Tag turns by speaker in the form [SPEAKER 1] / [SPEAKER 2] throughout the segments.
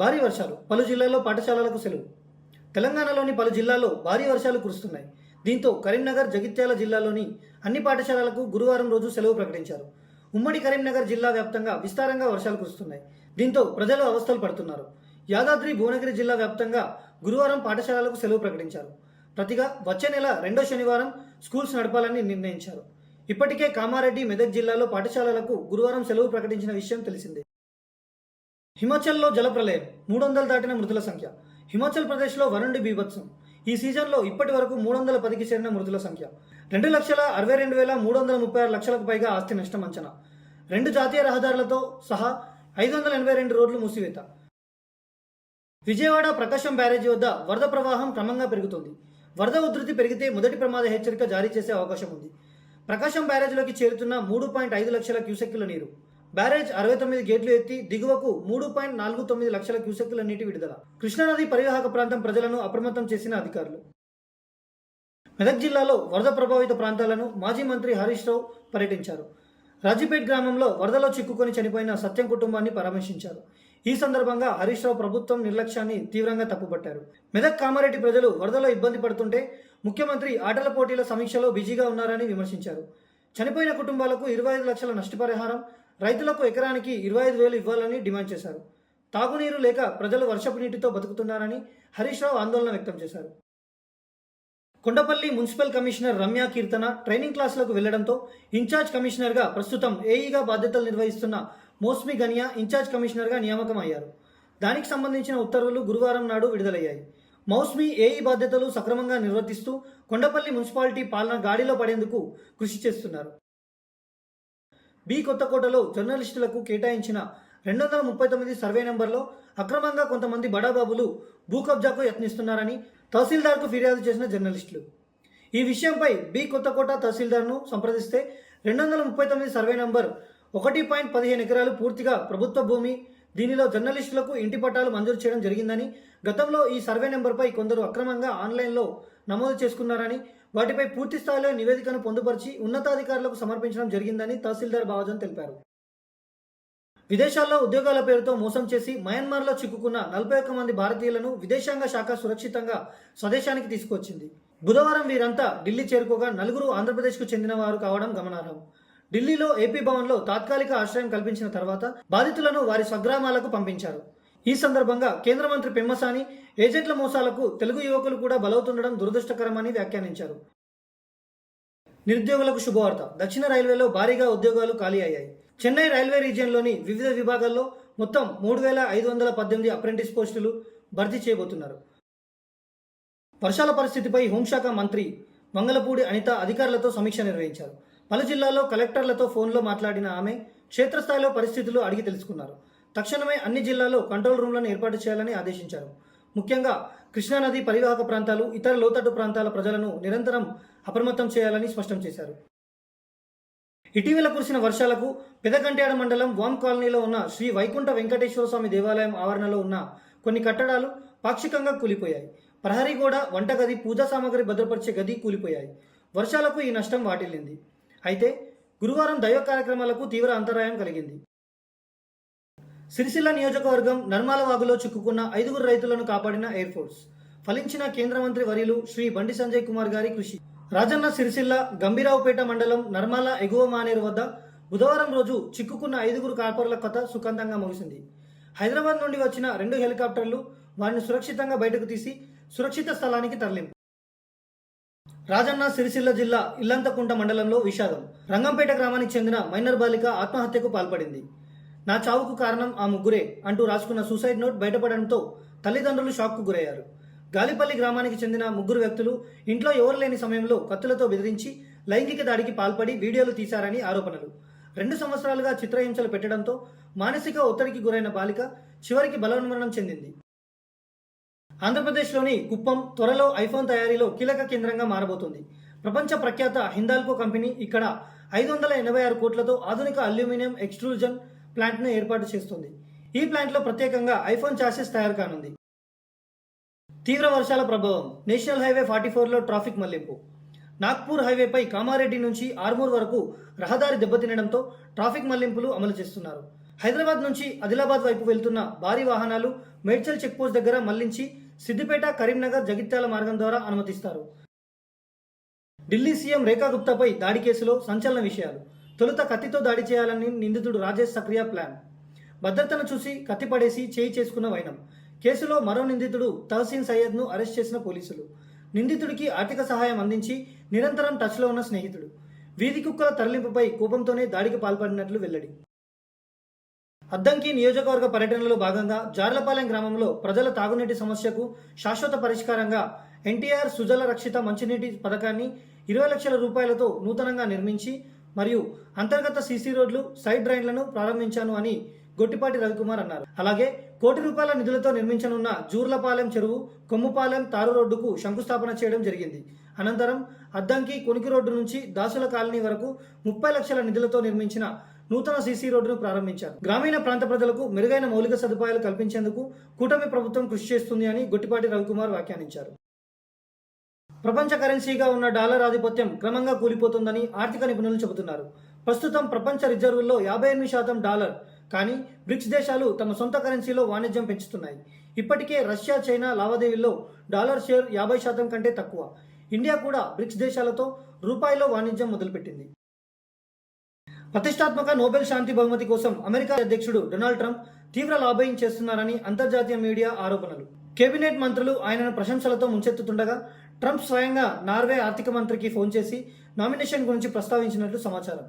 [SPEAKER 1] భారీ వర్షాలు పలు జిల్లాల్లో పాఠశాలలకు సెలవు తెలంగాణలోని పలు జిల్లాల్లో భారీ వర్షాలు కురుస్తున్నాయి దీంతో కరీంనగర్ జగిత్యాల జిల్లాలోని అన్ని పాఠశాలలకు గురువారం రోజు సెలవు ప్రకటించారు ఉమ్మడి కరీంనగర్ జిల్లా వ్యాప్తంగా విస్తారంగా వర్షాలు కురుస్తున్నాయి దీంతో ప్రజలు అవస్థలు పడుతున్నారు యాదాద్రి భువనగిరి జిల్లా వ్యాప్తంగా గురువారం పాఠశాలలకు సెలవు ప్రకటించారు ప్రతిగా వచ్చే నెల రెండో శనివారం స్కూల్స్ నడపాలని నిర్ణయించారు ఇప్పటికే కామారెడ్డి మెదక్ జిల్లాలో పాఠశాలలకు గురువారం సెలవు ప్రకటించిన విషయం తెలిసిందే హిమాచల్లో జలప్రలయం మూడు వందలు దాటిన మృతుల సంఖ్య హిమాచల్ ప్రదేశ్లో వరుణి బీభత్సం ఈ సీజన్లో ఇప్పటి వరకు మూడు వందల పదికి చేరిన మృతుల సంఖ్య రెండు లక్షల అరవై రెండు వేల మూడు వందల ముప్పై ఆరు లక్షలకు పైగా ఆస్తి నష్టం అంచనా రెండు జాతీయ రహదారులతో సహా ఐదు వందల ఎనభై రెండు రోడ్లు మూసివేత విజయవాడ ప్రకాశం బ్యారేజీ వద్ద వరద ప్రవాహం క్రమంగా పెరుగుతోంది వరద ఉధృతి పెరిగితే మొదటి ప్రమాద హెచ్చరిక జారీ చేసే అవకాశం ఉంది ప్రకాశం బ్యారేజీలోకి చేరుతున్న మూడు పాయింట్ ఐదు లక్షల క్యూసెక్కుల నీరు బ్యారేజ్ అరవై తొమ్మిది గేట్లు ఎత్తి దిగువకు మూడు పాయింట్ నాలుగు తొమ్మిది లక్షల క్యూసెక్కుల నీటి విడుదల కృష్ణానది పరివాహక ప్రాంతం ప్రజలను అప్రమత్తం చేసిన అధికారులు మెదక్ జిల్లాలో వరద ప్రభావిత ప్రాంతాలను మాజీ మంత్రి హరీష్ రావు పర్యటించారు రాజీపేట్ గ్రామంలో వరదలో చిక్కుకొని చనిపోయిన సత్యం కుటుంబాన్ని పరామర్శించారు ఈ సందర్భంగా హరీష్ రావు ప్రభుత్వం నిర్లక్ష్యాన్ని తీవ్రంగా తప్పుపట్టారు మెదక్ కామారెడ్డి ప్రజలు వరదలో ఇబ్బంది పడుతుంటే ముఖ్యమంత్రి ఆటల పోటీల సమీక్షలో బిజీగా ఉన్నారని విమర్శించారు చనిపోయిన కుటుంబాలకు ఇరవై ఐదు లక్షల నష్టపరిహారం రైతులకు ఎకరానికి ఇరవై ఐదు వేలు ఇవ్వాలని డిమాండ్ చేశారు తాగునీరు లేక ప్రజలు వర్షపు నీటితో బతుకుతున్నారని హరీష్ రావు ఆందోళన వ్యక్తం చేశారు Kondapalli municipal commissioner Ramya Keerthana training క్లాసులకు వెళ్లడంతో ఇన్ఛార్జ్ కమిషనర్గా ప్రస్తుతం ఏఈగా బాధ్యతలు నిర్వహిస్తున్న మోస్మి గనియా ఇన్ఛార్జ్ కమిషనర్గా నియామకం అయ్యారు దానికి సంబంధించిన ఉత్తర్వులు గురువారం నాడు విడుదలయ్యాయి మౌస్మి ఏఈ బాధ్యతలు సక్రమంగా నిర్వర్తిస్తూ కొండపల్లి మున్సిపాలిటీ పాలన గాడిలో పడేందుకు కృషి చేస్తున్నారు బి కొత్తకోటలో జర్నలిస్టులకు కేటాయించిన రెండు వందల ముప్పై తొమ్మిది సర్వే నెంబర్లో అక్రమంగా కొంతమంది బడాబాబులు భూ కబ్జాకు యత్నిస్తున్నారని తహసీల్దార్కు ఫిర్యాదు చేసిన జర్నలిస్టులు ఈ విషయంపై బి కొత్తకోట తహసీల్దార్ను సంప్రదిస్తే రెండు వందల ముప్పై తొమ్మిది సర్వే నంబర్ ఒకటి పాయింట్ పదిహేను ఎకరాలు పూర్తిగా ప్రభుత్వ భూమి దీనిలో జర్నలిస్టులకు ఇంటి పట్టాలు మంజూరు చేయడం జరిగిందని గతంలో ఈ సర్వే నెంబర్పై కొందరు అక్రమంగా ఆన్లైన్లో నమోదు చేసుకున్నారని వాటిపై పూర్తి స్థాయిలో నివేదికను పొందుపరిచి ఉన్నతాధికారులకు సమర్పించడం జరిగిందని తహసీల్దార్ బావజన్ తెలిపారు విదేశాల్లో ఉద్యోగాల పేరుతో మోసం చేసి మయన్మార్లో చిక్కుకున్న నలభై ఒక్క మంది భారతీయులను విదేశాంగ శాఖ సురక్షితంగా స్వదేశానికి తీసుకొచ్చింది బుధవారం వీరంతా ఢిల్లీ చేరుకోగా నలుగురు ఆంధ్రప్రదేశ్కు చెందిన వారు కావడం గమనార్హం ఢిల్లీలో ఏపీ భవన్లో తాత్కాలిక ఆశ్రయం కల్పించిన తర్వాత బాధితులను వారి స్వగ్రామాలకు పంపించారు ఈ సందర్భంగా కేంద్ర మంత్రి పెమ్మసాని ఏజెంట్ల మోసాలకు తెలుగు యువకులు కూడా బలవుతుండడం దురదృష్టకరమని వ్యాఖ్యానించారు నిరుద్యోగులకు శుభవార్త దక్షిణ రైల్వేలో భారీగా ఉద్యోగాలు ఖాళీ అయ్యాయి చెన్నై రైల్వే రీజియన్లోని వివిధ విభాగాల్లో మొత్తం మూడు వేల ఐదు వందల పద్దెనిమిది అప్రెంటిస్ పోస్టులు భర్తీ చేయబోతున్నారు వర్షాల పరిస్థితిపై హోంశాఖ మంత్రి మంగళపూడి అనిత అధికారులతో సమీక్ష నిర్వహించారు పలు జిల్లాల్లో కలెక్టర్లతో ఫోన్లో మాట్లాడిన ఆమె క్షేత్రస్థాయిలో పరిస్థితులు అడిగి తెలుసుకున్నారు తక్షణమే అన్ని జిల్లాల్లో కంట్రోల్ రూమ్లను ఏర్పాటు చేయాలని ఆదేశించారు ముఖ్యంగా కృష్ణానది పరివాహక ప్రాంతాలు ఇతర లోతట్టు ప్రాంతాల ప్రజలను నిరంతరం అప్రమత్తం చేయాలని స్పష్టం చేశారు ఇటీవల కురిసిన వర్షాలకు పెదకంట్యాడ మండలం వామ్ కాలనీలో ఉన్న శ్రీ వైకుంఠ వెంకటేశ్వర స్వామి దేవాలయం ఆవరణలో ఉన్న కొన్ని కట్టడాలు పాక్షికంగా కూలిపోయాయి ప్రహరీ గోడ వంటగది పూజా సామాగ్రి భద్రపరిచే గది కూలిపోయాయి వర్షాలకు ఈ నష్టం వాటిల్లింది అయితే గురువారం దైవ కార్యక్రమాలకు తీవ్ర అంతరాయం కలిగింది సిరిసిల్ల నియోజకవర్గం నర్మాల వాగులో చిక్కుకున్న ఐదుగురు రైతులను కాపాడిన ఎయిర్ ఫోర్స్ ఫలించిన కేంద్ర మంత్రి వర్యులు శ్రీ బండి సంజయ్ కుమార్ గారి కృషి రాజన్న సిరిసిల్ల గంభీరావుపేట మండలం నర్మాల ఎగువ మానేరు వద్ద బుధవారం రోజు చిక్కుకున్న ఐదుగురు కాపర్ల కథ సుఖంతంగా ముగిసింది హైదరాబాద్ నుండి వచ్చిన రెండు హెలికాప్టర్లు వారిని సురక్షితంగా బయటకు తీసి సురక్షిత స్థలానికి తరలింపు రాజన్న సిరిసిల్ల జిల్లా ఇల్లంతకుంట మండలంలో విషాదం రంగంపేట గ్రామానికి చెందిన మైనర్ బాలిక ఆత్మహత్యకు పాల్పడింది నా చావుకు కారణం ఆ ముగ్గురే అంటూ రాసుకున్న సూసైడ్ నోట్ బయటపడడంతో తల్లిదండ్రులు షాక్కు గురయ్యారు గాలిపల్లి గ్రామానికి చెందిన ముగ్గురు వ్యక్తులు ఇంట్లో ఎవరు లేని సమయంలో కత్తులతో బెదిరించి లైంగిక దాడికి పాల్పడి వీడియోలు తీశారని ఆరోపణలు రెండు సంవత్సరాలుగా చిత్రహింసలు పెట్టడంతో మానసిక ఒత్తిడికి గురైన బాలిక చివరికి బలవన్మరణం చెందింది ఆంధ్రప్రదేశ్లోని కుప్పం త్వరలో ఐఫోన్ తయారీలో కీలక కేంద్రంగా మారబోతుంది ప్రపంచ ప్రఖ్యాత హిందాల్కో కంపెనీ ఇక్కడ ఐదు వందల ఎనభై ఆరు కోట్లతో ఆధునిక అల్యూమినియం ఎక్స్ట్రూజన్ ప్లాంట్ను ఏర్పాటు చేస్తుంది ఈ ప్లాంట్లో ప్రత్యేకంగా ఐఫోన్ ఛార్జెస్ తయారు కానుంది తీవ్ర వర్షాల ప్రభావం నేషనల్ హైవే ఫార్టీ ఫోర్లో ట్రాఫిక్ మళ్లింపు నాగ్పూర్ హైవేపై కామారెడ్డి నుంచి ఆర్మూర్ వరకు రహదారి దెబ్బతినడంతో ట్రాఫిక్ మళ్లింపులు అమలు చేస్తున్నారు హైదరాబాద్ నుంచి ఆదిలాబాద్ వైపు వెళ్తున్న భారీ వాహనాలు మేడ్చల్ చెక్పోస్ట్ దగ్గర మళ్లించి సిద్దిపేట కరీంనగర్ జగిత్యాల మార్గం ద్వారా అనుమతిస్తారు ఢిల్లీ సీఎం రేఖా గుప్తాపై దాడి కేసులో సంచలన విషయాలు తొలుత కత్తితో దాడి చేయాలని నిందితుడు రాజేష్ సక్రియా ప్లాన్ భద్రతను చూసి కత్తి పడేసి చేయి చేసుకున్న వైనం కేసులో మరో నిందితుడు తహసీన్ సయ్యద్ను అరెస్ట్ చేసిన పోలీసులు నిందితుడికి ఆర్థిక సహాయం అందించి నిరంతరం టచ్లో ఉన్న స్నేహితుడు వీధి కుక్కల తరలింపుపై కోపంతోనే దాడికి పాల్పడినట్లు వెల్లడి అద్దంకి నియోజకవర్గ పర్యటనలో భాగంగా జార్లపాలెం గ్రామంలో ప్రజల తాగునీటి సమస్యకు శాశ్వత పరిష్కారంగా ఎన్టీఆర్ సుజల రక్షిత మంచినీటి పథకాన్ని ఇరవై లక్షల రూపాయలతో నూతనంగా నిర్మించి మరియు అంతర్గత సీసీ రోడ్లు సైడ్ డ్రైన్లను ప్రారంభించాను అని గొట్టిపాటి రవికుమార్ అన్నారు అలాగే కోటి రూపాయల నిధులతో నిర్మించనున్న జూర్లపాలెం చెరువు కొమ్ముపాలెం తారు రోడ్డుకు శంకుస్థాపన చేయడం జరిగింది అనంతరం అద్దంకి కొనికి రోడ్డు నుంచి దాసుల కాలనీ వరకు ముప్పై లక్షల నిధులతో నిర్మించిన నూతన సీసీ రోడ్డును ప్రారంభించారు గ్రామీణ ప్రాంత ప్రజలకు మెరుగైన మౌలిక సదుపాయాలు కల్పించేందుకు కూటమి ప్రభుత్వం కృషి చేస్తుంది అని గొట్టిపాటి రవికుమార్ వ్యాఖ్యానించారు ప్రపంచ కరెన్సీగా ఉన్న డాలర్ ఆధిపత్యం క్రమంగా కూలిపోతుందని ఆర్థిక నిపుణులు చెబుతున్నారు ప్రస్తుతం ప్రపంచ రిజర్వుల్లో యాభై ఎనిమిది శాతం డాలర్ కానీ బ్రిక్స్ దేశాలు తమ సొంత కరెన్సీలో వాణిజ్యం పెంచుతున్నాయి ఇప్పటికే రష్యా చైనా లావాదేవీల్లో డాలర్ షేర్ యాభై శాతం కంటే తక్కువ ఇండియా కూడా బ్రిక్స్ దేశాలతో రూపాయిలో వాణిజ్యం మొదలుపెట్టింది ప్రతిష్టాత్మక నోబెల్ శాంతి బహుమతి కోసం అమెరికా అధ్యక్షుడు డొనాల్డ్ ట్రంప్ తీవ్ర లాభయం చేస్తున్నారని అంతర్జాతీయ మీడియా ఆరోపణలు కేబినెట్ మంత్రులు ఆయనను ప్రశంసలతో ముంచెత్తుతుండగా ట్రంప్ స్వయంగా నార్వే ఆర్థిక మంత్రికి ఫోన్ చేసి నామినేషన్ గురించి ప్రస్తావించినట్లు సమాచారం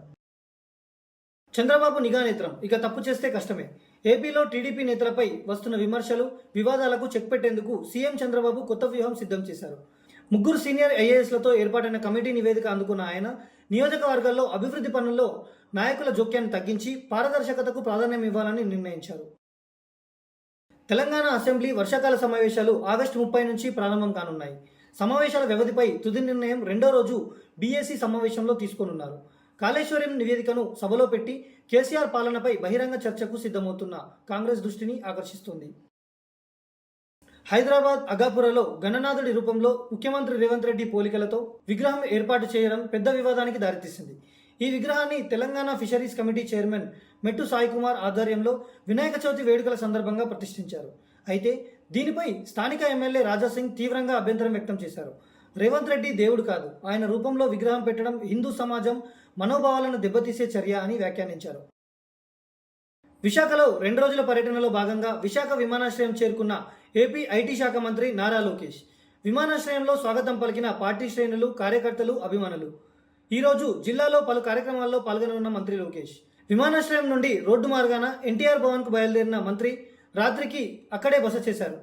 [SPEAKER 1] చంద్రబాబు నిఘా నేత్రం ఇక తప్పు చేస్తే కష్టమే ఏపీలో టీడీపీ నేతలపై వస్తున్న విమర్శలు వివాదాలకు చెక్ పెట్టేందుకు సీఎం చంద్రబాబు కొత్త వ్యూహం సిద్ధం చేశారు ముగ్గురు సీనియర్ ఐఏఎస్లతో ఏర్పాటైన కమిటీ నివేదిక అందుకున్న ఆయన నియోజకవర్గాల్లో అభివృద్ధి పనుల్లో నాయకుల జోక్యాన్ని తగ్గించి పారదర్శకతకు ప్రాధాన్యం ఇవ్వాలని నిర్ణయించారు తెలంగాణ అసెంబ్లీ వర్షాకాల సమావేశాలు ఆగస్టు ముప్పై నుంచి ప్రారంభం కానున్నాయి సమావేశాల వ్యవధిపై తుది నిర్ణయం రెండో రోజు బీఏసీ సమావేశంలో తీసుకోనున్నారు కాళేశ్వరం నివేదికను సభలో పెట్టి కేసీఆర్ పాలనపై బహిరంగ చర్చకు సిద్ధమవుతున్న కాంగ్రెస్ దృష్టిని ఆకర్షిస్తుంది హైదరాబాద్ అగాపురలో గణనాథుడి రూపంలో ముఖ్యమంత్రి రేవంత్ రెడ్డి పోలికలతో విగ్రహం ఏర్పాటు చేయడం పెద్ద వివాదానికి దారితీసింది ఈ విగ్రహాన్ని తెలంగాణ ఫిషరీస్ కమిటీ చైర్మన్ మెట్టు సాయికుమార్ ఆధ్వర్యంలో వినాయక చవితి వేడుకల సందర్భంగా ప్రతిష్ఠించారు అయితే దీనిపై స్థానిక ఎమ్మెల్యే రాజాసింగ్ తీవ్రంగా అభ్యంతరం వ్యక్తం చేశారు రేవంత్ రెడ్డి దేవుడు కాదు ఆయన రూపంలో విగ్రహం పెట్టడం హిందూ సమాజం మనోభావాలను దెబ్బతీసే చర్య అని వ్యాఖ్యానించారు విశాఖలో రెండు రోజుల పర్యటనలో భాగంగా విశాఖ విమానాశ్రయం చేరుకున్న ఏపీ ఐటీ శాఖ మంత్రి నారా లోకేష్ విమానాశ్రయంలో స్వాగతం పలికిన పార్టీ శ్రేణులు కార్యకర్తలు అభిమానులు ఈరోజు జిల్లాలో పలు కార్యక్రమాల్లో పాల్గొనున్న మంత్రి లోకేష్ విమానాశ్రయం నుండి రోడ్డు మార్గాన ఎన్టీఆర్ భవన్కు బయలుదేరిన మంత్రి రాత్రికి అక్కడే బస చేశారు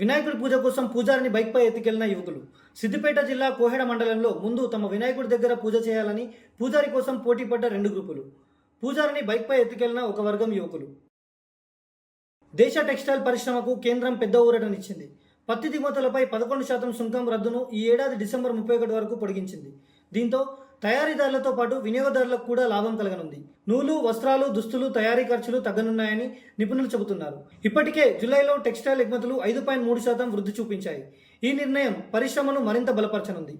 [SPEAKER 1] వినాయకుడి పూజ కోసం పూజారిని బైక్పై ఎత్తుకెళ్లిన యువకులు సిద్దిపేట జిల్లా కోహెడ మండలంలో ముందు తమ వినాయకుడి దగ్గర పూజ చేయాలని పూజారి కోసం పోటీపడ్డ రెండు గ్రూపులు పూజారిని బైక్పై ఎత్తుకెళ్లిన ఒక వర్గం యువకులు దేశ టెక్స్టైల్ పరిశ్రమకు కేంద్రం పెద్ద ఊరటనిచ్చింది పత్తి దిగుమతులపై పదకొండు శాతం సుంకం రద్దును ఈ ఏడాది డిసెంబర్ ముప్పై ఒకటి వరకు పొడిగించింది దీంతో తయారీదారులతో పాటు వినియోగదారులకు కూడా లాభం కలగనుంది నూలు వస్త్రాలు దుస్తులు తయారీ ఖర్చులు తగ్గనున్నాయని నిపుణులు చెబుతున్నారు ఇప్పటికే జులైలో టెక్స్టైల్ ఎగుమతులు ఐదు పాయింట్ మూడు శాతం వృద్ధి చూపించాయి ఈ నిర్ణయం పరిశ్రమను మరింత బలపరచనుంది